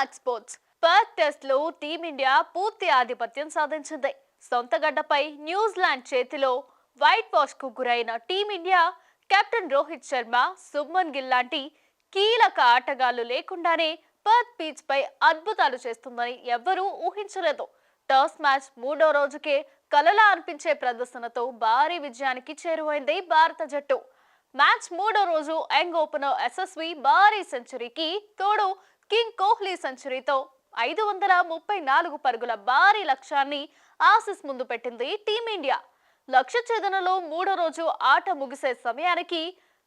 Match sports Perth టెస్ట్లో team India పూర్తి ఆధిపత్యం సాధించింది. సొంత గడ్డపై న్యూజిలాండ్ చేతిలో వైట్ వాష్కు గురైన team India captain Rohit Sharma Suman Gill లాంటి కీలక ఆటగాళ్ళు లేకుండానే పర్త్ పీచ్ పై అద్భుతాలు చేస్తుందని ఎవ్వరూ ఊహించలేదు. టాస్ మ్యాచ్ మూడో రోజుకే కలలా అనిపించే ప్రదర్శనతో భారీ విజయానికి చేరువైంది భారత జట్టు. మ్యాచ్ మూడో రోజు యంగ్ ఓపెనర్ ఎస్ఎస్వి భారీ సెంచరీకి తోడు కింగ్ కోహ్లీ సెంచరీతో ఐదు వందల ముప్పై నాలుగు పరుగుల భారీ లక్ష్యాన్ని ఆసిస్ ముందు పెట్టింది టీమిండియా. లక్ష్య ఛేదనలో మూడో రోజు ఆట ముగిసే సమయానికి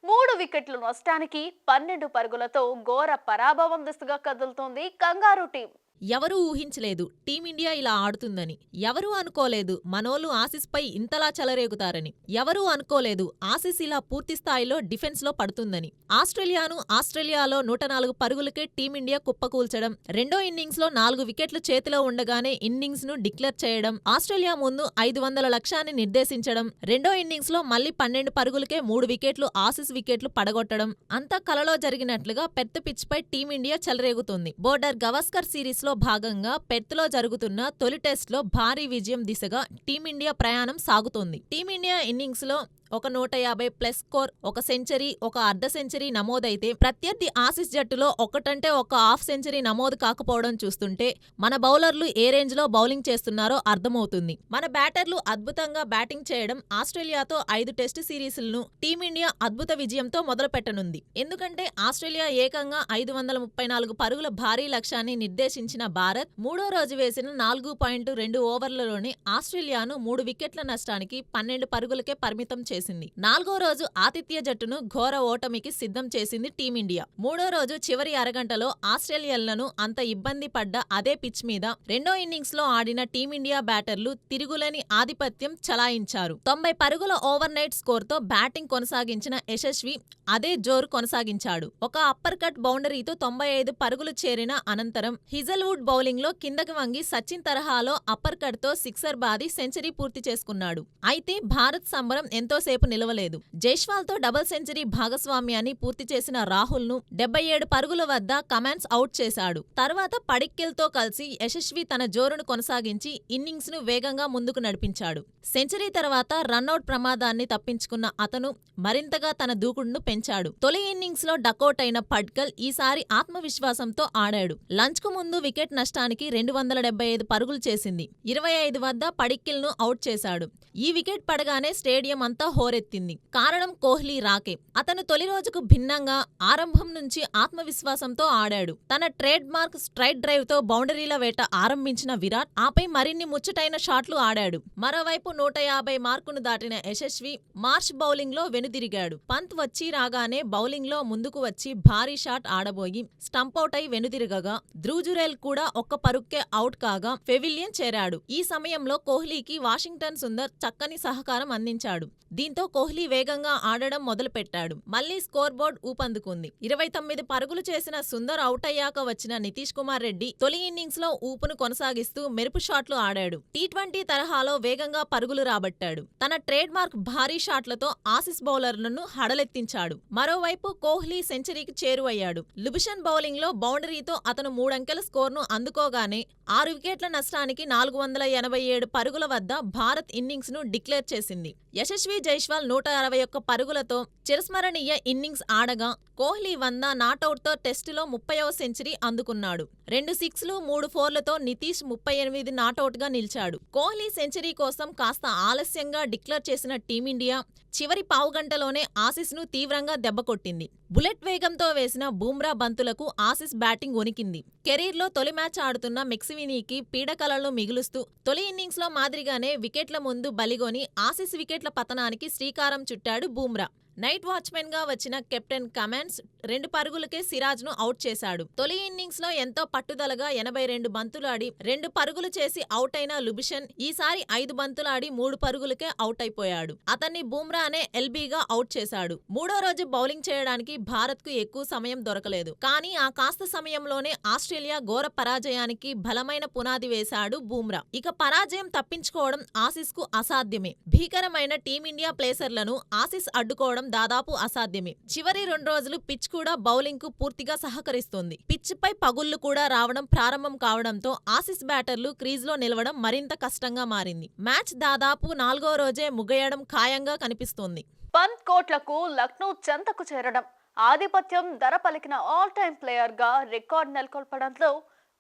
మూడు వికెట్లు నష్టానికి పన్నెండు పరుగులతో ఘోర పరాభవం దిశగా కదులుతోంది కంగారు టీం. ఎవరూ ఊహించలేదు టీమిండియా ఇలా ఆడుతుందని. ఎవరూ అనుకోలేదు మనోళ్ళు ఆసిస్పై ఇంతలా చెలరేగుతారని. ఎవరూ అనుకోలేదు ఆసిస్ ఇలా పూర్తి స్థాయిలో డిఫెన్స్లో పడుతుందని. ఆస్ట్రేలియాను ఆస్ట్రేలియాలో నూట నాలుగు పరుగులకే టీమిండియా కుప్పకూల్చడం రెండో ఇన్నింగ్స్లో నాలుగు వికెట్లు చేతిలో ఉండగానే ఇన్నింగ్స్ను డిక్లేర్ చేయడం ఆస్ట్రేలియా ముందు ఐదు వందల లక్ష్యాన్ని నిర్దేశించడం రెండో ఇన్నింగ్స్లో మళ్ళీ పన్నెండు పరుగులకే మూడు వికెట్లు ఆసిస్ వికెట్లు పడగొట్టడం అంతా కలలో జరిగినట్లుగా పెద్ద పిచ్పై టీమిండియా చెలరేగుతుంది. బోర్డర్ గవస్కర్ సిరీస్లో భాగంగా పెర్త్లో జరుగుతున్న తొలి టెస్ట్లో భారీ విజయం దిశగా టీమిండియా ప్రయాణం సాగుతోంది. టీమిండియా ఇన్నింగ్స్లో ఒక నూట యాభై ప్లస్ స్కోర్ ఒక సెంచరీ ఒక అర్ధ సెంచరీ నమోదైతే ప్రత్యర్థి ఆసిస్ జట్టులో ఒకటంటే ఒక హాఫ్ సెంచరీ నమోదు కాకపోవడం చూస్తుంటే మన బౌలర్లు ఏ రేంజ్లో బౌలింగ్ చేస్తున్నారో అర్థమవుతుంది. మన బ్యాటర్లు అద్భుతంగా బ్యాటింగ్ చేయడం ఆస్ట్రేలియాతో ఐదు టెస్ట్ సిరీస్లను టీమిండియా అద్భుత విజయంతో మొదలుపెట్టనుంది. ఎందుకంటే ఆస్ట్రేలియా ఏకంగా ఐదు వందల ముప్పై నాలుగు పరుగుల భారీ లక్ష్యాన్ని నిర్దేశించిన భారత్ మూడో రోజు వేసిన నాలుగు పాయింట్ రెండు ఓవర్లలోనే ఆస్ట్రేలియాను మూడు వికెట్ల నష్టానికి పన్నెండు పరుగులకే పరిమితం చేసింది. నాలుగో రోజు ఆతిథ్య జట్టును ఘోర ఓటమికి సిద్ధం చేసింది టీమిండియా. మూడో రోజు చివరి అరగంటలో ఆస్ట్రేలియన్లను అంత ఇబ్బంది పడ్డ అదే పిచ్ మీద రెండో ఇన్నింగ్స్లో ఆడిన టీమిండియా బ్యాటర్లు తిరుగులేని ఆధిపత్యం చలాయించారు. తొంభై పరుగుల ఓవర్ నైట్ స్కోర్తో బ్యాటింగ్ కొనసాగించిన యశస్వి అదే జోరు కొనసాగించాడు. ఒక అప్పర్ కట్ బౌండరీతో తొంభై ఐదు పరుగులు చేరిన అనంతరం హిజల్వుడ్ బౌలింగ్లో కిందకి వంగి సచిన్ తరహాలో అప్పర్ కట్తో సిక్సర్ బాది సెంచరీ పూర్తి చేసుకున్నాడు. అయితే భారత్ సంబరం ఎంతో ఎంతోసేపు నిలవలేదు. జైష్వాల్తో డబుల్ సెంచరీ భాగస్వామ్యాన్ని పూర్తి చేసిన రాహుల్ను డెబ్బై ఏడు పరుగుల వద్ద కమాండ్స్ అవుట్ చేశాడు. తర్వాత పడిక్కిల్తో కలిసి యశస్వి తన జోరును కొనసాగించి ఇన్నింగ్స్ను వేగంగా ముందుకు నడిపించాడు. సెంచరీ తర్వాత రన్అట్ ప్రమాదాన్ని తప్పించుకున్న అతను మరింతగా తన దూకుడును పెంచాడు. తొలి ఇన్నింగ్స్లో డకౌట్ అయిన పడ్కల్ ఈసారి ఆత్మవిశ్వాసంతో ఆడాడు. లంచ్కు ముందు వికెట్ నష్టానికి రెండు వందల డెబ్బై ఐదు పరుగులు చేసింది. ఇరవై ఐదు వద్ద పడిక్కిల్ను అవుట్ చేశాడు. ఈ వికెట్ పడగానే స్టేడియం అంతా హోరెత్తింది. కారణం కోహ్లీ రాకే. అతను తొలి రోజుకు భిన్నంగా ఆరంభం నుంచి ఆత్మవిశ్వాసంతో ఆడాడు. తన ట్రేడ్ మార్క్ స్ట్రైట్ డ్రైవ్తో బౌండరీల వేట ఆరంభించిన విరాట్ ఆపై మరిన్ని ముచ్చటైన షాట్లు ఆడాడు. మరోవైపు నూట యాభై మార్కును దాటిన యశస్వి మార్చ్ బౌలింగ్లో వెనుదిరిగాడు. పంత్ వచ్చి రాగానే బౌలింగ్లో ముందుకు వచ్చి భారీ షాట్ ఆడబోయి స్టంపౌట్ అయి వెనుదిరగగా ధ్రూజురేల్ కూడా ఒక్క పరుక్కే అవుట్ కాగా ఫెవిలియన్ చేరాడు. ఈ సమయంలో కోహ్లీకి వాషింగ్టన్ సుందర్ చక్కని సహకారం అందించాడు. దీంతో కోహ్లీ వేగంగా ఆడడం మొదలుపెట్టాడు. మళ్ళీ స్కోర్ బోర్డ్ ఊపందుకుంది. ఇరవై తొమ్మిది పరుగులు చేసిన సుందర్ అవుట్ అయ్యాక వచ్చిన నితీష్ కుమార్ రెడ్డి తొలి ఇన్నింగ్స్లో ఊపును కొనసాగిస్తూ మెరుపు షాట్లు ఆడాడు. టీ ట్వంటీ తరహాలో వేగంగా పరుగులు రాబట్టాడు. తన ట్రేడ్ మార్క్ భారీ షాట్లతో ఆసిస్ బౌలర్లను హడలెత్తించాడు. మరోవైపు కోహ్లీ సెంచరీకి చేరువయ్యాడు. లుబిషన్ బౌలింగ్లో బౌండరీతో అతను మూడంకెల స్కోర్ను అందుకోగానే ఆరు వికెట్ల నష్టానికి నాలుగు వందల ఎనభై ఏడు పరుగుల వద్ద భారత్ ఇన్నింగ్స్ను డిక్లేర్ చేసింది. యశస్వి జైష్వాల్ నూట అరవై ఒక్క పరుగులతో చిరస్మరణీయ ఇన్నింగ్స్ ఆడగా కోహ్లీ వంద నాటౌట్తో టెస్టులో ముప్పైవ సెంచరీ అందుకున్నాడు. రెండు సిక్స్లు మూడు ఫోర్లతో నితీష్ ముప్పై ఎనిమిది నాటౌట్గా నిలిచాడు. కోహ్లీ సెంచరీ కోసం కాస్త ఆలస్యంగా డిక్లేర్ చేసిన టీమిండియా చివరి పావుగంటలోనే ఆసిస్ను తీవ్రంగా దెబ్బకొట్టింది బుల్లెట్ వేగంతో వేసిన బూమ్రా బంతులకు ఆసిస్ బ్యాటింగ్ వణికింది కెరీర్లో తొలి మ్యాచ్ ఆడుతున్న మెక్సివినీకి పీడకలను మిగులుస్తూ తొలి ఇన్నింగ్స్లో మాదిరిగానే వికెట్ల ముందు బలిగొని ఆసిస్ వికెట్ల పతనానికి శ్రీకారం చుట్టాడు బూమ్రా. నైట్ వాచ్మెన్గా వచ్చిన కెప్టెన్ కమాండ్స్ రెండు పరుగులకే సిరాజ్ను అవుట్ చేశాడు. తొలి ఇన్నింగ్స్లో ఎంతో పట్టుదలగా ఎనభై రెండు బంతులాడి రెండు పరుగులు చేసి అవుట్ అయిన లుబిషన్ ఈసారి ఐదు బంతులాడి మూడు పరుగులకే అవుట్ అయిపోయాడు. అతన్ని బూమ్రా అనే ఎల్బీగా అవుట్ చేశాడు. మూడో రోజు బౌలింగ్ చేయడానికి భారత్కు ఎక్కువ సమయం దొరకలేదు. కానీ ఆ కాస్త సమయంలోనే ఆస్ట్రేలియా ఘోర పరాజయానికి బలమైన పునాది వేశాడు బూమ్రా. ఇక పరాజయం తప్పించుకోవడం ఆసిస్కు అసాధ్యమే. భీకరమైన టీమిండియా ప్లేసర్లను ఆసిస్ అడ్డుకోవడం చేయడం దాదాపు అసాధ్యమే. చివరి రెండు రోజులు పిచ్ కూడా బౌలింగ్కు పూర్తిగా సహకరిస్తోంది. పిచ్ పై పగుళ్ళు కూడా రావడం ప్రారంభం కావడంతో ఆసిస్ బ్యాటర్లు క్రీజ్లో నిలవడం మరింత కష్టంగా మారింది. మ్యాచ్ దాదాపు నాలుగో రోజే ముగేయడం ఖాయంగా కనిపిస్తోంది. పంత్ కోట్లకు లక్నో చెంతకు చేరడం ఆధిపత్యం ధర పలికిన ఆల్ టైమ్ ప్లేయర్గా రికార్డ్ నెలకొల్పడంతో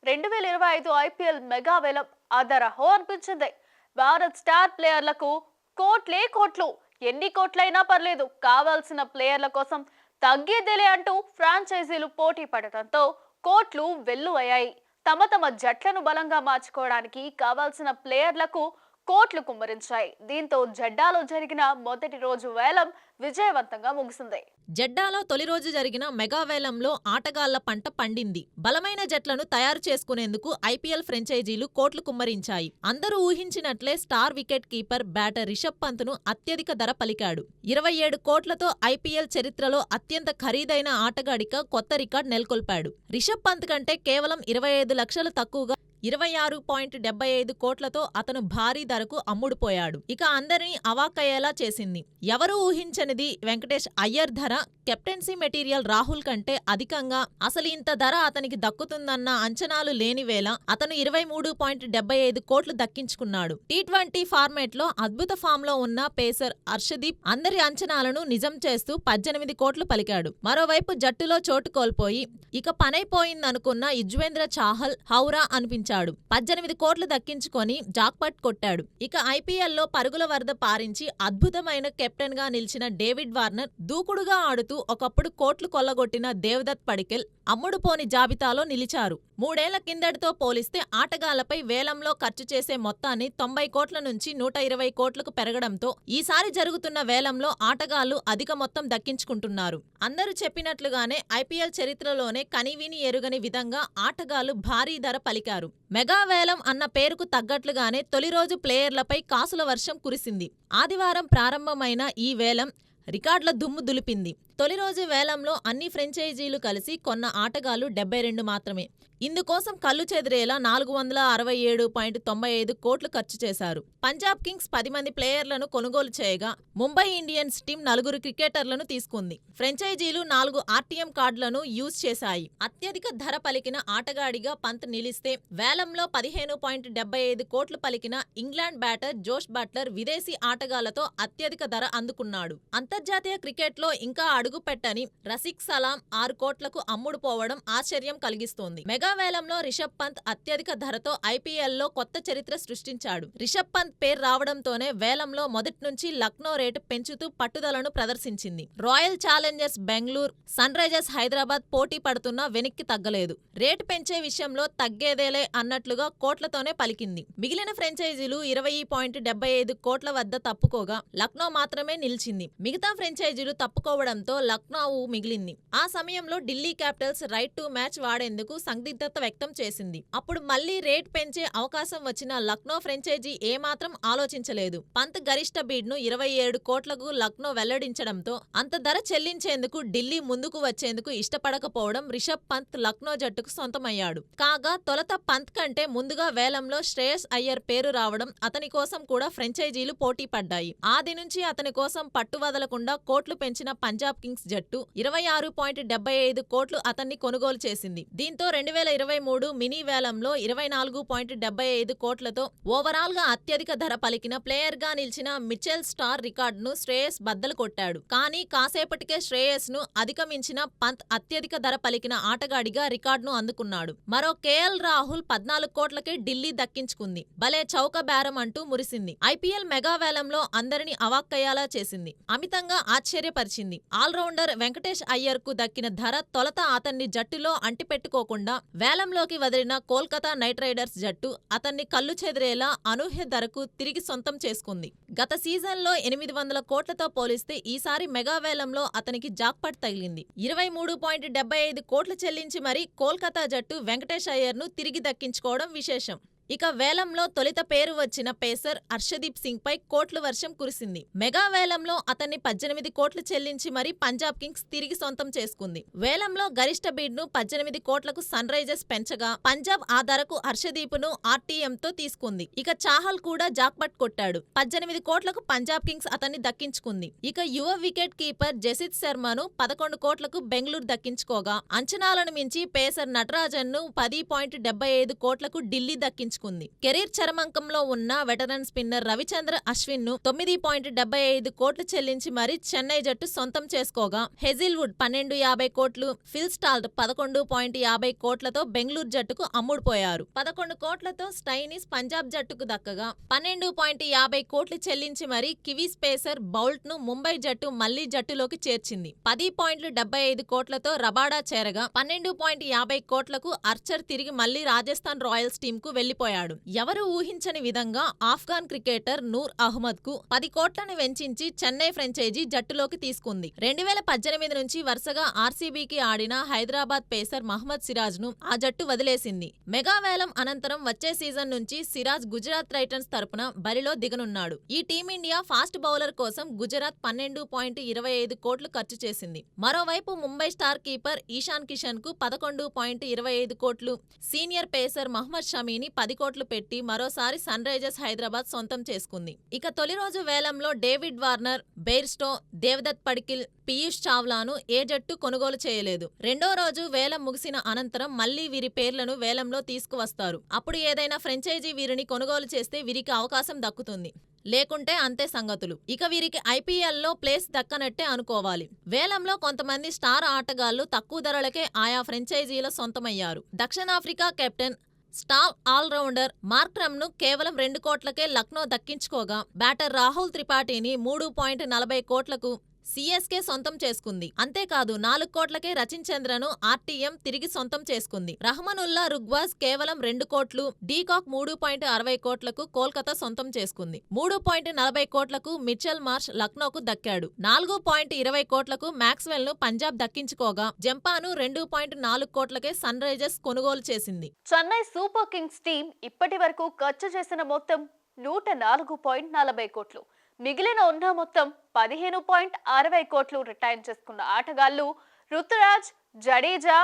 రెండు వేల ఇరవై ఐదు ఐపీఎల్ మెగా వేలం అదరహో అనిపించింది. భారత్ స్టార్ ప్లేయర్లకు కోట్లే కోట్లు ఎన్ని కోట్లైనా పర్లేదు కావాల్సిన ప్లేయర్ల కోసం తగ్గేదేలే అంటూ ఫ్రాంచైజీలు పోటీ పడటంతో కోట్లు వెల్లు అయ్యాయి తమ తమ జట్లను బలంగా మార్చుకోవడానికి కావాల్సిన ప్లేయర్లకు కోట్లు కుమ్మరించాయి. దీంతో జెడ్డాలో జరిగిన మొదటి రోజు వేలం విజయవంతంగా ముగిసింది. జెడ్డాలో తొలి రోజు జరిగిన మెగా వేలంలో ఆటగాళ్ళ పంట పండింది. బలమైన జట్లను తయారు చేసుకునేందుకు ఐపీఎల్ ఫ్రెంచైజీలు కోట్లు కుమ్మరించాయి. అందరూ ఊహించినట్లే star wicket keeper batter Rishabh పంత్ను అత్యధిక ధర పలికాడు. ఇరవై ఏడు కోట్లతో ఐపీఎల్ చరిత్రలో అత్యంత ఖరీదైన ఆటగాడిగా కొత్త రికార్డ్ నెలకొల్పాడు. రిషబ్ పంత్ కంటే కేవలం ఇరవై ఐదు లక్షలు తక్కువగా ఇరవై ఆరు పాయింట్ డెబ్బై ఐదు కోట్లతో అతను భారీ ధరకు అమ్ముడుపోయాడు. ఇక అందరినీ అవాక్కయ్యేలా చేసింది. ఎవరూ ఊహించనిది వెంకటేష్ అయ్యర్ ధర కెప్టెన్సీ మెటీరియల్ రాహుల్ కంటే అధికంగా. అసలు ఇంత ధర అతనికి దక్కుతుందన్న అంచనాలు లేని వేళ అతను ఇరవై మూడు పాయింట్ డెబ్బై ఐదు కోట్లు దక్కించుకున్నాడు. టీ ట్వంటీ ఫార్మేట్లో అద్భుత ఫామ్లో ఉన్న పేసర్ హర్షదీప్ అందరి అంచనాలను నిజం చేస్తూ పద్దెనిమిది కోట్లు పలికాడు. మరోవైపు జట్టులో చోటు కోల్పోయి ఇక పనైపోయిందనుకున్న యుజ్వేంద్ర చాహల్ హౌరా అనిపించారు. చేశాడు. పద్దెనిమిది కోట్లు దక్కించుకొని జాక్పట్ కొట్టాడు. ఇక ఐపీఎల్లో పరుగుల వరద పారించి అద్భుతమైన కెప్టెన్గా నిలిచిన డేవిడ్ వార్నర్ దూకుడుగా ఆడుతూ ఒకప్పుడు కోట్లు కొల్లగొట్టిన దేవదత్ పడికెల్ అమ్ముడుపోని జాబితాలో నిలిచారు. మూడేళ్ళ కిందటితో పోలిస్తే ఆటగాళ్ళపై వేలంలో ఖర్చు చేసే మొత్తాన్ని తొంభై కోట్ల నుంచి నూట ఇరవై కోట్లకు పెరగడంతో ఈసారి జరుగుతున్న వేలంలో ఆటగాళ్ళు అధిక మొత్తం దక్కించుకుంటున్నారు. అందరూ చెప్పినట్లుగానే ఐపీఎల్ చరిత్రలోనే కనివిని ఎరుగని విధంగా ఆటగాళ్ళు భారీ ధర పలికారు. మెగా వేలం అన్న పేరుకు తగ్గట్లుగానే తొలి రోజు ప్లేయర్లపై కాసుల వర్షం కురిసింది. ఆదివారం ప్రారంభమైన ఈ వేలం రికార్డుల దుమ్ము దులిపింది. తొలి రోజు వేలంలో అన్ని ఫ్రెంచైజీలు కలిసి కొన్న ఆటగాళ్ళు డెబ్బై రెండు మాత్రమే. ఇందుకోసం కళ్ళు చెదిరేలా నాలుగు వందల అరవై ఏడు పాయింట్ తొంభై ఐదు కోట్లు ఖర్చు చేశారు. పంజాబ్ కింగ్స్ పది మంది ప్లేయర్లను కొనుగోలు చేయగా ముంబై ఇండియన్స్ టీం నలుగురు క్రికెటర్లను తీసుకుంది. ఫ్రెంచైజీలు నాలుగు ఆర్టీఎం కార్డులను యూజ్ చేశాయి. అత్యధిక ధర పలికిన ఆటగాడిగా పంత్ నిలిస్తే వేలంలో పదిహేను పాయింట్ డెబ్బై ఐదు కోట్లు పలికిన ఇంగ్లాండ్ బ్యాటర్ జోష్ బట్లర్ విదేశీ ఆటగాళ్ళతో అత్యధిక ధర అందుకున్నాడు. అంతర్జాతీయ క్రికెట్లో ఇంకా అడుగుపెట్టని రసిక్ సలాం ఆరు కోట్లకు అమ్ముడుపోవడం ఆశ్చర్యం కలిగిస్తోంది. మెగా వేలంలో రిషబ్ పంత్ అత్యధిక ధరతో ఐపీఎల్లో కొత్త చరిత్ర సృష్టించాడు. రిషబ్ పంత్ పేరు రావడంతోనే వేలంలో మొదటి నుంచి లక్నో రేటు పెంచుతూ పట్టుదలను ప్రదర్శించింది. Royal Challengers Bengaluru Sunrisers Hyderabad పోటీ పడుతున్నా వెనక్కి తగ్గలేదు. రేటు పెంచే విషయంలో తగ్గేదేలే అన్నట్లుగా కోట్లతోనే పలికింది. మిగిలిన ఫ్రెంచైజీలు ఇరవై పాయింట్ డెబ్బై ఐదు కోట్ల వద్ద తప్పుకోగా లక్నో మాత్రమే నిలిచింది. మిగతా ఫ్రెంచైజీలు తప్పుకోవడంతో లక్నోవు మిగిలింది. ఆ సమయంలో Delhi Capitals right to match వాడేందుకు సందిగ్ధత వ్యక్తం చేసింది. అప్పుడు మళ్ళీ రేట్ పెంచే అవకాశం వచ్చిన లక్నో ఫ్రెంచైజీ ఏమాత్రం ఆలోచించలేదు. పంత్ గరిష్ట బీడ్ను ఇరవై ఏడు కోట్లకు లక్నో వెల్లడించడంతో అంత ధర చెల్లించేందుకు ఢిల్లీ ముందుకు వచ్చేందుకు ఇష్టపడకపోవడం రిషబ్ పంత్ లక్నో జట్టుకు సొంతమయ్యాడు. కాగా తొలత పంత్ కంటే ముందుగా వేలంలో శ్రేయస్ అయ్యర్ పేరు రావడం అతని కోసం కూడా ఫ్రెంచైజీలు పోటీ పడ్డాయి. ఆది నుంచి అతని కోసం పట్టు వదలకుండా కోట్లు పెంచిన పంజాబ్ కింగ్స్ జట్టు ఇరవై ఆరు పాయింట్ డెబ్బై ఐదు కోట్లు అతన్ని కొనుగోలు చేసింది. దీంతో రెండు వేల ఇరవై మూడు మినీ వేలంలో ఇరవై నాలుగు పాయింట్ డెబ్బై ఐదు కోట్లతో ఓవరాల్గా అత్యధిక ధర పలికిన ప్లేయర్గా నిలిచిన మిచెల్ స్టార్ రికార్డును శ్రేయస్ బద్దలు కొట్టాడు. కానీ కాసేపటికే శ్రేయస్ను అధిగమించిన పంత్ అత్యధిక ధర పలికిన ఆటగాడిగా రికార్డును అందుకున్నాడు. మరో కేఎల్ రాహుల్ పద్నాలుగు కోట్లకే ఢిల్లీ దక్కించుకుంది. భలే చౌక బేరం అంటూ మురిసింది. ఐపీఎల్ మెగా వేలంలో అందరినీ అవాక్కయ్యేలా చేసింది. అమితంగా ఆశ్చర్యపరిచింది. ఆల్రౌండర్ వెంకటేష్ అయ్యర్కు దక్కిన ధర తొలత అతన్ని జట్టులో అంటిపెట్టుకోకుండా వేలంలోకి వదిలిన కోల్కతా నైట్ రైడర్స్ జట్టు అతన్ని కళ్ళు చెదిరేలా అనూహ్య ధరకు తిరిగి సొంతం చేసుకుంది. గత సీజన్లో ఎనిమిది వందల కోట్లతో పోలిస్తే ఈసారి మెగా వేలంలో అతనికి జాక్పట్ తగిలింది. ఇరవై మూడు పాయింట్ డెబ్బై ఐదు కోట్లు చెల్లించి మరీ కోల్కతా జట్టు వెంకటేష్ అయ్యర్ను తిరిగి దక్కించుకోవడం విశేషం. ఇక వేలంలో తొలిత పేరు వచ్చిన పేసర్ హర్షదీప్ సింగ్ పై కోట్ల వర్షం కురిసింది. మెగా వేలంలో అతన్ని పద్దెనిమిది కోట్లు చెల్లించి మరీ పంజాబ్ కింగ్స్ తిరిగి సొంతం చేసుకుంది. వేలంలో గరిష్ట బీడ్ను పద్దెనిమిది కోట్లకు సన్ రైజర్స్ పెంచగా పంజాబ్ ఆ ధరకు హర్షదీప్ను ఆర్టీఎంతో తీసుకుంది. ఇక చాహల్ కూడా జాక్పట్ కొట్టాడు. పద్దెనిమిది కోట్లకు పంజాబ్ కింగ్స్ అతన్ని దక్కించుకుంది. ఇక యువ వికెట్ కీపర్ జసిత్ శర్మను పదకొండు కోట్లకు బెంగళూరు దక్కించుకోగా. అంచనాలను మించి పేసర్ నటరాజన్ను పది పాయింట్ డెబ్బై ఐదు కోట్లకు ఢిల్లీ దక్కించుకుంది కెరీర్ చరమంకంలో ఉన్న వెటరన్ స్పిన్నర్ రవిచంద్ర అశ్విన్ను తొమ్మిది పాయింట్ డెబ్బై ఐదు కోట్లు చెల్లించి మరీ చెన్నై జట్టు సొంతం చేసుకోగా. హెజిల్వుడ్ పన్నెండు యాభై కోట్లు ఫిల్ స్టాల్ట్ పదకొండు పాయింట్ యాభై కోట్లతో బెంగళూరు జట్టుకు అమ్ముడుపోయారు. పదకొండు కోట్లతో స్టైనిస్ పంజాబ్ జట్టుకు దక్కగా. పన్నెండు పాయింట్ యాభై కోట్లు చెల్లించి మరీ కివీస్ పేసర్ బౌల్ట్ను ముంబై జట్టు మళ్ళీ జట్టులోకి చేర్చింది. పది పాయింట్లు డెబ్బై ఐదు కోట్లతో రబాడా చేరగా. పన్నెండు పాయింట్ యాభై కోట్లకు అర్చర్ తిరిగి మళ్ళీ రాజస్థాన్ రాయల్స్ టీమ్కు వెళ్ళిపోయాడు ఎవరు ఊహించని విధంగా ఆఫ్ఘాన్ క్రికెటర్ నూర్ అహ్మద్కు పది కోట్లను వెంచించి చెన్నై ఫ్రెంచైజీ జట్టులోకి తీసుకుంది. రెండు వేల పద్దెనిమిది నుంచి వరుసగా ఆర్సీబీకి ఆడిన హైదరాబాద్ పేసర్ మహమ్మద్ సిరాజ్ను ఆ జట్టు వదిలేసింది. మెగా వేలం అనంతరం వచ్చే సీజన్ నుంచి సిరాజ్ గుజరాత్ టైటన్స్ తరపున బరిలో దిగనున్నాడు. ఈ టీమిండియా ఫాస్ట్ బౌలర్ కోసం గుజరాత్ పన్నెండు పాయింట్ ఇరవై ఐదు కోట్లు ఖర్చు చేసింది. మరోవైపు ముంబై స్టార్ కీపర్ ఈశాన్ కిషన్కు పదకొండు పాయింట్ ఇరవై ఐదు కోట్లు సీనియర్ పేసర్ మహ్మద్ షమీని పది కోట్లు పెట్టి మరోసారి సన్ రైజర్స్ హైదరాబాద్ సొంతం చేసుకుంది. ఇక తొలి రోజు వేలంలో David Warner Bairstow Devdutt Padikkal Piyush చావ్లాను ఏ జట్టు కొనుగోలు చేయలేదు. రెండో రోజు వేలం ముగిసిన అనంతరం మళ్ళీ వీరి పేర్లను వేలంలో తీసుకువస్తారు. అప్పుడు ఏదైనా ఫ్రెంచైజీ వీరిని కొనుగోలు చేస్తే వీరికి అవకాశం దక్కుతుంది. లేకుంటే అంతే సంగతులు. ఇక వీరికి ఐపీఎల్లో ప్లేస్ దక్కనట్టే అనుకోవాలి. వేలంలో కొంతమంది స్టార్ ఆటగాళ్ళు తక్కువ ధరలకే ఆయా ఫ్రెంచైజీల సొంతమయ్యారు. దక్షిణాఫ్రికా కెప్టెన్ స్టార్ ఆల్రౌండర్ మార్క్రమ్ను కేవలం రెండు కోట్లకే లక్నో దక్కించుకోగా బ్యాటర్ రాహుల్ త్రిపాఠిని మూడు పాయింట్ నలభై కోట్లకు సిఎస్కే సొంతం చేసుకుంది. అంతేకాదు నాలుగు కోట్లకే రచిన్ చంద్రను ఆర్టీఎం తిరిగి సొంతం చేసుకుంది. రహమనుల్లా రుగ్వాజ్ కేవలం రెండు కోట్లు డీకాక్ మూడు పాయింట్ అరవై కోట్లకు కోల్కతా సొంతం చేసుకుంది. మూడు పాయింట్ నలభై కోట్లకు మిచెల్ మార్ష్ లక్నోకు దక్కాడు. నాలుగు పాయింట్ ఇరవై కోట్లకు మ్యాక్స్వెల్ను పంజాబ్ దక్కించుకోగా జంపాను రెండు పాయింట్ నాలుగు కోట్లకే సన్ రైజర్స్ కొనుగోలు చేసింది. చెన్నై సూపర్ కింగ్స్ టీం ఇప్పటి వరకు ఖర్చు చేసిన మొత్తం నూట నాలుగు పాయింట్ నలభై కోట్లు. మిగిలిన ఉన్న మొత్తం పదిహేను పాయింట్ అరవై కోట్లు రిటైర్ చేసుకున్న ఆటగాళ్ళు రుతురాజ్ జడేజా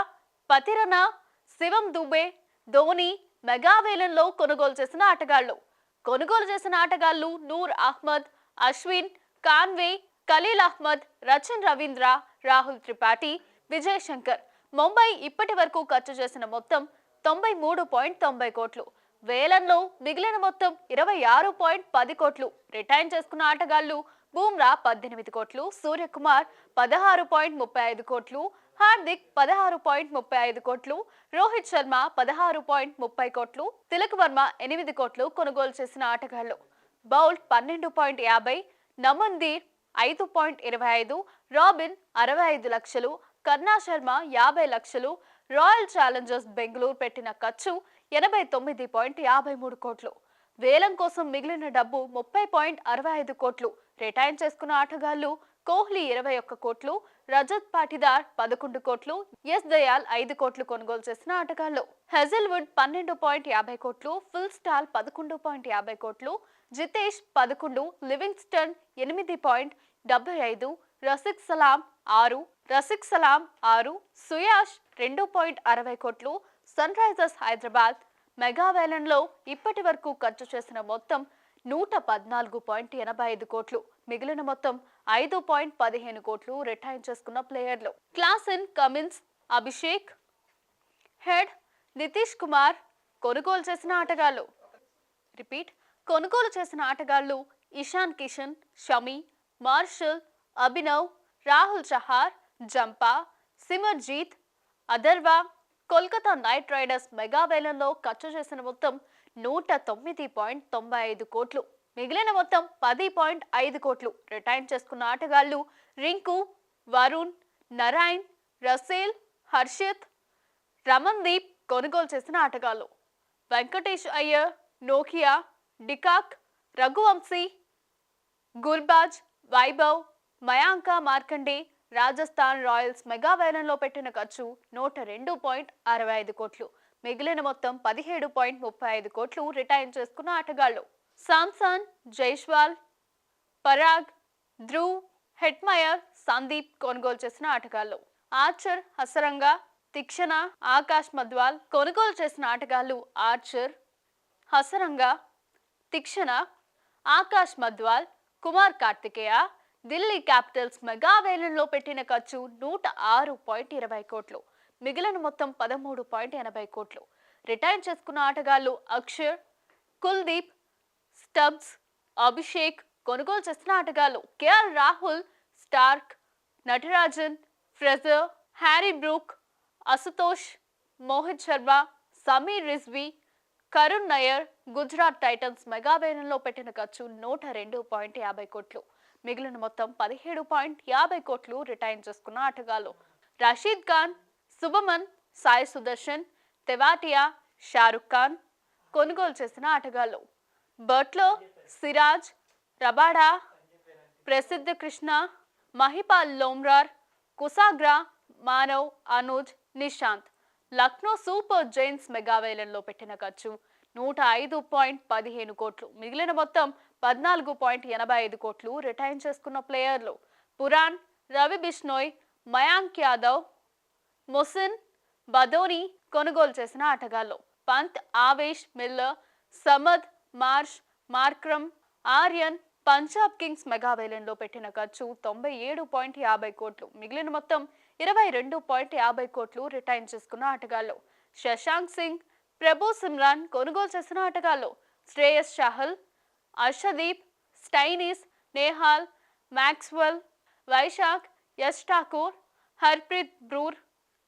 పతిరణ శివం దుబే ధోని మెగావేలంలో కొనుగోలు చేసిన ఆటగాళ్ళు కొనుగోలు చేసిన ఆటగాళ్ళు నూర్ అహ్మద్ అశ్విన్ కాన్వే ఖలీల్ అహ్మద్ రచన్ రవీంద్ర రాహుల్ త్రిపాఠి విజయ్ శంకర్. ముంబై ఇప్పటి వరకు ఖర్చు చేసిన మొత్తం తొంభై మూడు పాయింట్ తొంభై కోట్లు. వేలంలో మిగిలిన మొత్తం ఇరవై ఆరు పాయింట్ పది కోట్లు. రిటైన్ చేసుకున్న ఆటగాళ్ళు బూమ్రా పద్దెనిమిది కోట్లు సూర్యకుమార్ పదహారు పాయింట్ ముప్పై ఐదు కోట్లు హార్దిక్ పదహారు పాయింట్ ముప్పై ఐదు కోట్లు రోహిత్ శర్మ పదహారు పాయింట్ ముప్పై కోట్లు తిలక్ వర్మ ఎనిమిది కోట్లు కొనుగోలు చేసిన ఆటగాళ్ళు బౌల్ట్ పన్నెండు పాయింట్ యాభై నమన్దీర్ ఐదు పాయింట్ ఇరవై ఐదు రాబిన్ అరవై ఐదు లక్షలు కర్ణా శర్మ యాభై లక్షలు రాయల్ ఛాలెంజర్స్ బెంగళూరు పెట్టిన ఖర్చు ఎనభై తొమ్మిది పాయింట్ యాభై మూడు కోట్లు. వేలం కోసం మిగిలిన డబ్బు ముప్పై పాయింట్ అరవై ఐదు కోట్లు. రిటైర్ చేసుకున్న ఆటగాళ్ళు కోహ్లీ ఇరవై ఒక్క కోట్లు రజత్ పాటిదార్ పదకొండు కోట్లు ఎస్ దయాల్ ఐదు కోట్లు కొనుగోలు చేసిన ఆటగాళ్ళు హెజల్వుడ్ పన్నెండు పాయింట్ యాభై కోట్లు ఫిల్ స్టాల్ పదకొండు పాయింట్ యాభై కోట్లు జితేష్ పదకొండు లివింగ్స్టన్ ఎనిమిది పాయింట్ డెబ్బై ఐదు రసిక్ సలాం ఆరు రసిక్ సలాం ఆరు సుయాష్ రెండు పాయింట్ అరవై కోట్లు సన్ రైజర్స్ హైదరాబాద్ మెగా వేలంలో ఇప్పటి వరకు ఖర్చు చేసిన మొత్తం నూట పద్నాలుగు పాయింట్ ఎనభై ఐదు కోట్లు. మిగిలిన మొత్తం ఐదు పాయింట్ పదిహేను కోట్లు రిటైన్ చేసుకున్న ప్లేయర్లు. Klaasen Cummins Abhishek Head Nitish Kumar కొనుగోలు చేసిన ఆటగాళ్ళు రిపీట్ కొనుగోలు చేసిన ఆటగాళ్ళు Ishan Kishan Shami Marshall Abhinav Rahul Chahar Zampa Simarjeet Atharva Kolkata Knight Riders mega వేలంలో ఖర్చు చేసిన మొత్తం నూట తొమ్మిది పాయింట్ తొంభై ఐదు కోట్లు. మిగిలిన మొత్తం పది పాయింట్ ఐదు కోట్లు రిటైన్ చేసుకున్న ఆటగాళ్ళు రింకు వరుణ్ నరాయణ్ రసేల్ హర్షిత్ రమన్దీప్ కొనుగోలు చేసిన ఆటగాళ్ళు Venkatesh Iyer Nokia de Kock Raghuvanshi Gurbaz Vaibhav Mayank Markande Rajasthan Royals mega వేలంలో పెట్టిన ఖర్చు నూట రెండు పాయింట్ అరవై ఐదు కోట్లు. మిగిలిన మొత్తం పదిహేడు పాయింట్ ముప్పై ఐదు కోట్లు రిటైర్ చేసుకున్న ఆటగాళ్ళు సామ్సన్ జైష్వాల్ పరాగ్ ధ్రువ్ హెట్మయర్ సందీప్ కొనుగోలు చేసిన ఆటగాళ్ళు ఆర్చర్ హసరంగా తిక్షణ ఆకాష్ మద్వాల్ కొనుగోలు చేసిన ఆటగాళ్ళు Archer Hasaranga Theekshana Akash Madhwal Kumar Kartikeya Delhi Capitals mega వేలంలో పెట్టిన ఖర్చు నూట ఆరు పాయింట్ ఇరవై కోట్లు. మిగిలిన మొత్తం పదమూడు పాయింట్ ఎనభై కోట్లు. రిటైర్ చేసుకున్న ఆటగాళ్ళు అక్షర్ కుల్దీప్ స్టబ్స్ అభిషేక్ కొనుగోలు చేసిన ఆటగాళ్ళు KL Rahul Starc Natarajan Fraser Harry Brook Ashutosh Mohit Sharma Sameer Rizvi Karun Nair Gujarat Titans mega వేలంలో పెట్టిన ఖర్చు నూట రెండు పాయింట్ యాభై కోట్లు. మిగిలిన మొత్తం పదిహేడు పాయింట్ యాభై కోట్లు రిటైన్ చేసుకున్న ఆటగాళ్ళు రషీద్ ఖాన్ శుభమన్ సాయి సుదర్శన్ తెవాటియా షారుఖ్ ఖాన్ కొనుగోలు చేసిన ఆటగాళ్ళు బర్ట్లో Siraj Rabada Prasidh Krishna Mahipal Lomror Kushagra Manav Anuj Nishant. Lucknow super Giants మెగావేలంలో పెట్టిన ఖర్చు నూట ఐదు పాయింట్ పదిహేను కోట్లు. మిగిలిన మొత్తం పద్నాలుగు పాయింట్ ఎనభై ఐదు కోట్లు రిటైన్ చేసుకున్న ప్లేయర్లు. పురాణ్ రవి బిష్నోయ్ మయాంక్ యాదవ్ మొసిన్ బదోని కొనుగోలు చేసిన ఆటగాళ్ళు Pant Avesh Miller Samad Marsh Markram Aryan Punjab Kings మెగావేలంలో పెట్టిన ఖర్చు తొంభై ఏడు పాయింట్ యాభై కోట్లు. మిగిలిన మొత్తం ఇరవై రెండు పాయింట్ యాభై కోట్లు రిటైన్ చేసుకున్న ఆటగాళ్ళు శశాంక్ సింగ్ ప్రభు సిమ్రాన్ కొనుగోలు చేసిన ఆటగాళ్ళు శ్రేయస్ చాహల్ అర్షదీప్ స్టైనిస్ నేహాల్ మ్యాక్స్వెల్ వైశాఖ్ యశ్ ఠాకూర్ హర్ప్రీత్ బ్రూర్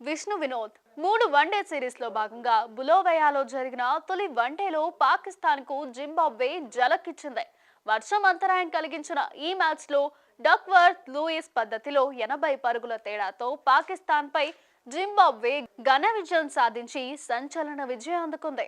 విష్ణు వినోద్. మూడు వన్డే సిరీస్లో భాగంగా బులోవయాలో జరిగిన తొలి వన్డేలో పాకిస్తాన్కు జింబాబ్వే జలకిచ్చింది వర్షం అంతరాయం కలిగించిన ఈ మ్యాచ్లో డక్వర్త్ లూయిస్ పద్ధతిలో ఎనభై పరుగుల తేడాతో పాకిస్తాన్ పై జింబాబ్వే ఘన విజయం సాధించి సంచలన విజయం అందుకుంది.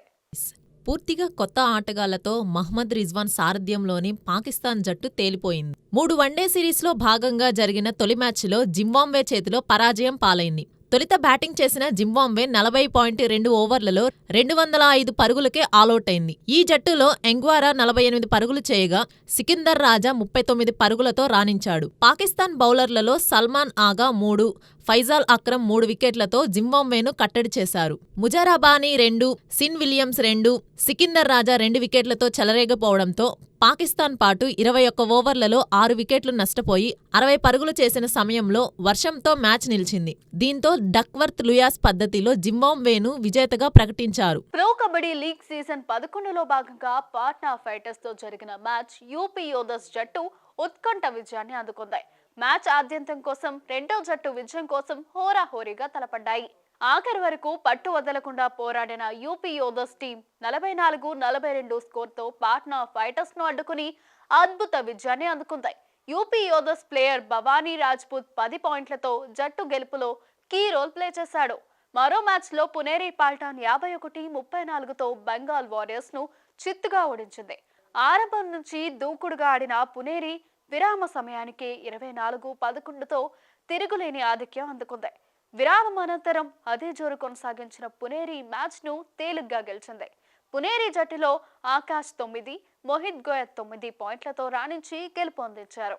పూర్తిగా కొత్త ఆటగాళ్ళతో మహ్మద్ రిజ్వాన్ సారథ్యంలోని పాకిస్తాన్ జట్టు తేలిపోయింది. మూడు వన్డే సిరీస్లో భాగంగా జరిగిన తొలి మ్యాచ్లో జింబాంబే చేతిలో పరాజయం పాలైంది. తొలిత బ్యాటింగ్ చేసిన జింబాంబే నలభై పాయింట్ రెండు ఓవర్లలో రెండు వందల ఐదు పరుగులకే ఆలౌట్ అయింది ఈ జట్టులో ఎంగ్వారా నలభై ఎనిమిది పరుగులు చేయగా సికిందర్ రాజా ముప్పై తొమ్మిది పరుగులతో రాణించాడు. పాకిస్తాన్ బౌలర్లలో సల్మాన్ ఆగా మూడు ఫైజాల్ అక్రమ్ మూడు వికెట్లతో జింబాబ్వేను కట్టడి చేశారు. ముజారాబానీ రెండు సిన్ విలియమ్స్ రెండు సికిందర్ రాజా రెండు వికెట్లతో చెలరేగపోవడంతో పాకిస్తాన్ పాటు ఇరవై ఒక్క ఓవర్లలో ఆరు వికెట్లు నష్టపోయి అరవై పరుగులు చేసిన సమయంలో వర్షంతో మ్యాచ్ నిలిచింది. దీంతో డక్వర్త్ లుయాస్ పద్ధతిలో జింబాంబేను విజేతగా ప్రకటించారు. ప్రో కబడ్డీ లీగ్ సీజన్ పదకొండులో భాగంగా పాట్నా ఫైటర్స్తో జరిగిన మ్యాచ్ యూపీ యోధస్ జట్టు ఉత్కంఠ విజయాన్ని అందుకుంది. మ్యాచ్ ఆద్యంతం కోసం రెండో జట్టు విజయం కోసం హోరాహోరీగా తలపడ్డాయి. ఆఖరి వరకు పట్టు వదలకుండా పోరాడిన యూపీ యోధస్ టీం నలభై నాలుగు నలభై రెండు స్కోర్తో పాట్నా ఫైటర్స్ను అడ్డుకుని అద్భుత విజయాన్ని అందుకుంది. యూపీ యోధస్ ప్లేయర్ భవానీ రాజ్పూత్ పది పాయింట్లతో జట్టు గెలుపులో కీ రోల్ ప్లే చేశాడు. మరో మ్యాచ్లో పునేరి పాల్టాన్ యాభై ఒకటి ముప్పై నాలుగుతో బెంగాల్ వారియర్స్ను చిత్తుగా ఓడించింది. ఆరంభం నుంచి దూకుడుగా ఆడిన పునేరి విరామ సమయానికి ఇరవై నాలుగు పదకొండుతో తిరుగులేని ఆధిక్యం అందుకుంది. విరామం అనంతరం అదే జోరు కొనసాగించిన పునేరి మ్యాచ్ను తేలిగ్గా గెలిచింది. పునేరి జట్టులో ఆకాష్ తొమ్మిది మోహిత్ గోయత్ తొమ్మిది పాయింట్లతో రాణించి గెలుపు అందించారు.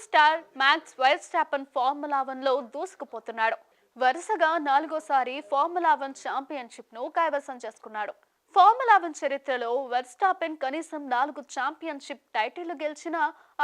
Star Max Verstappen Formula వన్లో దూసుకుపోతున్నాడు. వరుసగా నాలుగోసారి ఫార్ములా వన్ ఛాంపియన్షిప్ను కైవసం చేసుకున్నాడు. ఫార్ములా వన్ చరిత్రలో వెర్స్టాపెన్ కనీసం నాలుగు ఛాంపియన్షిప్ టైటిళ్ళు గెలిచిన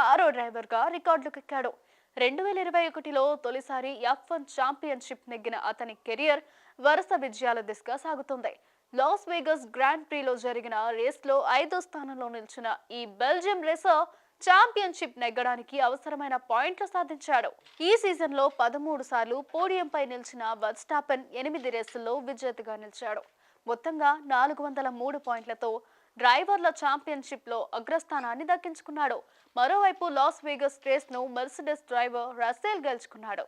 ఆరో డ్రైవర్గా రికార్డులకెక్కాడు. రెండు వేల ఇరవై ఒకటిలో తొలిసారి ఎఫ్ వన్ ఛాంపియన్షిప్ నెగ్గిన అతని కెరియర్ వరుస విజయాల దిశగా సాగుతుంది. లాస్ వేగస్ గ్రాండ్ ప్రీలో జరిగిన రేస్లో ఐదో స్థానంలో నిలిచిన ఈ బెల్జియం రేసర్ ఛాంపియన్షిప్ నెగ్గడానికి అవసరమైన పాయింట్లు సాధించాడు. ఈ సీజన్లో పదమూడు సార్లు పోడియంపై నిలిచిన వర్స్టాపెన్ ఎనిమిది రేసుల్లో విజేతగా నిలిచాడు. మొత్తంగా నాలుగు వందల మూడు పాయింట్లతో డ్రైవర్ల ఛాంపియన్షిప్లో అగ్రస్థానాన్ని దక్కించుకున్నాడు. మరోవైపు లాస్ వేగస్ రేస్ను మెర్సిడెస్ డ్రైవర్ రసేల్ గెలుచుకున్నాడు.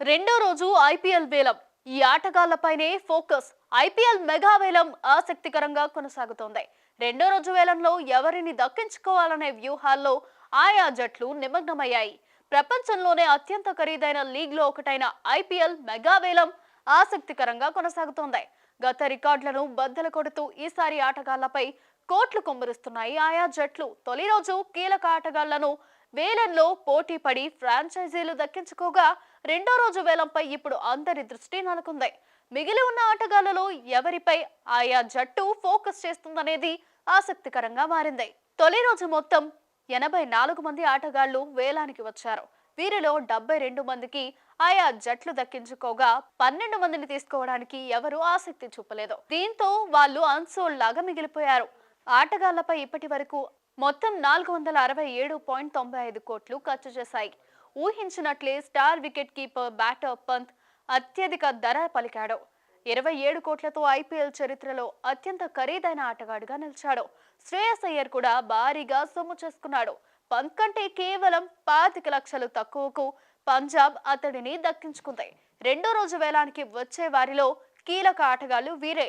రెండో రోజు ఐపీఎల్ వేలం. ఈ ఆటగాళ్ళపైనే ఫోకస్. ఐపీఎల్ మెగా వేలం ఆసక్తికరంగా కొనసాగుతోంది. రెండో రోజు వేలంలో ఎవరిని దక్కించుకోవాలనే వ్యూహాల్లో ఆయా జట్లు నిమగ్నమయ్యాయి. ప్రపంచంలోనే అత్యంత ఖరీదైన లీగ్లో ఒకటైన ఐపీఎల్ మెగా వేలం ఆసక్తికరంగా కొనసాగుతోంది. గత రికార్డులను బద్దలు కొడుతూ ఈసారి ఆటగాళ్ళపై కోట్లు కుమ్మరిస్తున్నాయి ఆయా జట్లు. తొలి రోజు కీలక ఆటగాళ్ళను వేలంలో పోటీ పడి ఫ్రాంచైజీలు దక్కించుకోగా రెండో రోజు వేలంపై ఇప్పుడు అందరి దృష్టి నెలకొంది. మిగిలి ఉన్న ఆటగాళ్ళలో ఎవరిపై ఆయా జట్టు ఫోకస్ చేస్తుందనేది ఆసక్తికరంగా మారింది. తొలి రోజు మొత్తం ఎనభై నాలుగు మంది ఆటగాళ్ళు వేలానికి వచ్చారు. వీరిలో డెబ్బై రెండు మందికి ఆయా జట్లు దక్కించుకోగా పన్నెండు మందిని తీసుకోవడానికి ఎవరూ ఆసక్తి చూపలేదు. దీంతో వాళ్ళు అన్సోల్లాగా మిగిలిపోయారు. ఆటగాళ్ళపై ఇప్పటి వరకు మొత్తం నాలుగు వందల అరవై ఏడు పాయింట్ తొంభై ఐదు కోట్లు ఖర్చు చేశాయి. ఊహించినట్లే star wicket keeper batter Pant అత్యధిక ధర పలికాడు. ఇరవై ఏడు కోట్లతో ఐపీఎల్ చరిత్రలో అత్యంత ఖరీదైన ఆటగాడుగా నిలిచాడు. శ్రేయస్ అయ్యర్ కూడా భారీగా సొమ్ము చేసుకున్నాడు. పంత్ కంటే కేవలం పాతిక లక్షలు తక్కువకు పంజాబ్ అతడిని దక్కించుకుంది. రెండో రోజు వేలానికి వచ్చే వారిలో కీలక ఆటగాళ్ళు వీరే.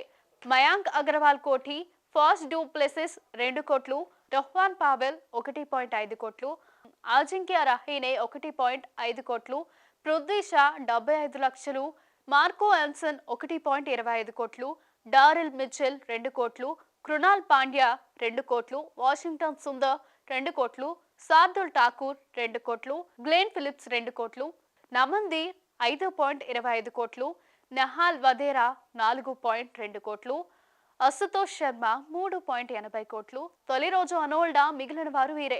మయాంక్ అగర్వాల్ కోటి ఫాస్ట్ డూ ప్లేసెస్ రెండు కోట్లు రహ్వాన్ పావెల్ ఒకటి పాయింట్ ఐదు కోట్లు అజింక్య రహీనే ఒకటి పాయింట్ ఐదు కోట్లు పృథ్వీ షా డెబ్బై ఐదు లక్షలు మార్కో ఎన్సన్ ఒకటి పాయింట్ ఇరవై ఐదు కోట్లు డారిల్ మిచెల్ రెండు కోట్లు కృణాల్ పాండ్యా రెండు కోట్లు వాషింగ్టన్ సుందర్ రెండు కోట్లు శార్దుల్ ఠాకూర్ రెండు కోట్లు గ్లెన్ ఫిలిప్స్ రెండు కోట్లు నమంది ఐదు పాయింట్ ఇరవై ఐదు కోట్లు నెహాల్ వదేరా నాలుగు పాయింట్ రెండు కోట్లు అశుతోష్ శర్మ మూడు పాయింట్ ఎనభై కోట్లు తొలి రోజు అనోల్డా మిగిలిన వారు వీరే.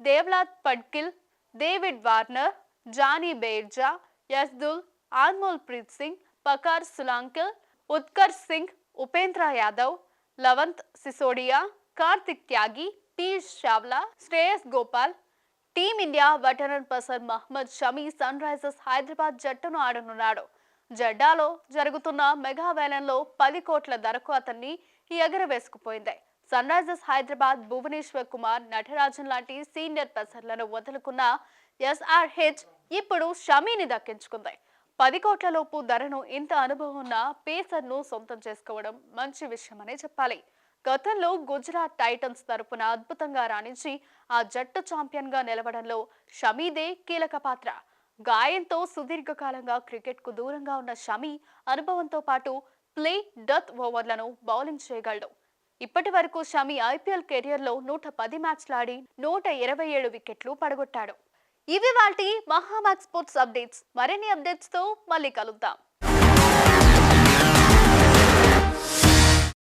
దేవ్లాద్ Padikkal David Warner Jonny Bairstow యస్దుల్ Anmolpreet Singh పకార్ సులాంకల్ Utkarsh Singh Upendra Yadav లవంత్ Sisodia Kartik Tyagi Satish Chawla Shreyas Gopal team India veteran person Mohammed Shami Sunrisers Hyderabad జట్టును ఆడనున్నాడు. జడ్డాలో జరుగుతున్న మెగా వేలంలో పది కోట్ల ధరకు అతన్ని ఎగరవేసుకుపోయింది. సన్ రైజర్స్ హైదరాబాద్ భువనేశ్వర్ కుమార్ నటరాజన్ లాంటి సీనియర్ పెసర్లను వదులుకున్న ఎస్ఆర్హెచ్ ఇప్పుడు షమీని దక్కించుకుంది. పది కోట్ల లోపు ధరను ఇంత అనుభవం ఉన్న పేసర్ను సొంతం చేసుకోవడం మంచి విషయమనే చెప్పాలి. గతంలో గుజరాత్ టైటన్స్ తరపున అద్భుతంగా రాణించి ఆ జట్టు ఛాంపియన్గా నిలవడంలో షమీదే కీలక పాత్ర. గాయంతో సుదీర్ఘకాలంగా క్రికెట్కు దూరంగా ఉన్న షమీ అనుభవంతో పాటు ప్లే డత్ ఓవర్లను బౌలింగ్ చేయగలడు. ఇప్పటి వరకు షమి ఐపీఎల్ కెరియర్లో నూట పది మ్యాచ్లాడి నూట ఇరవై ఏడు వికెట్లు పడగొట్టాడు. ఇవి వాటి మహామాక్ స్పోర్ట్స్ అప్డేట్స్. మరిన్ని అప్డేట్స్తో మళ్ళీ కలుద్దాం.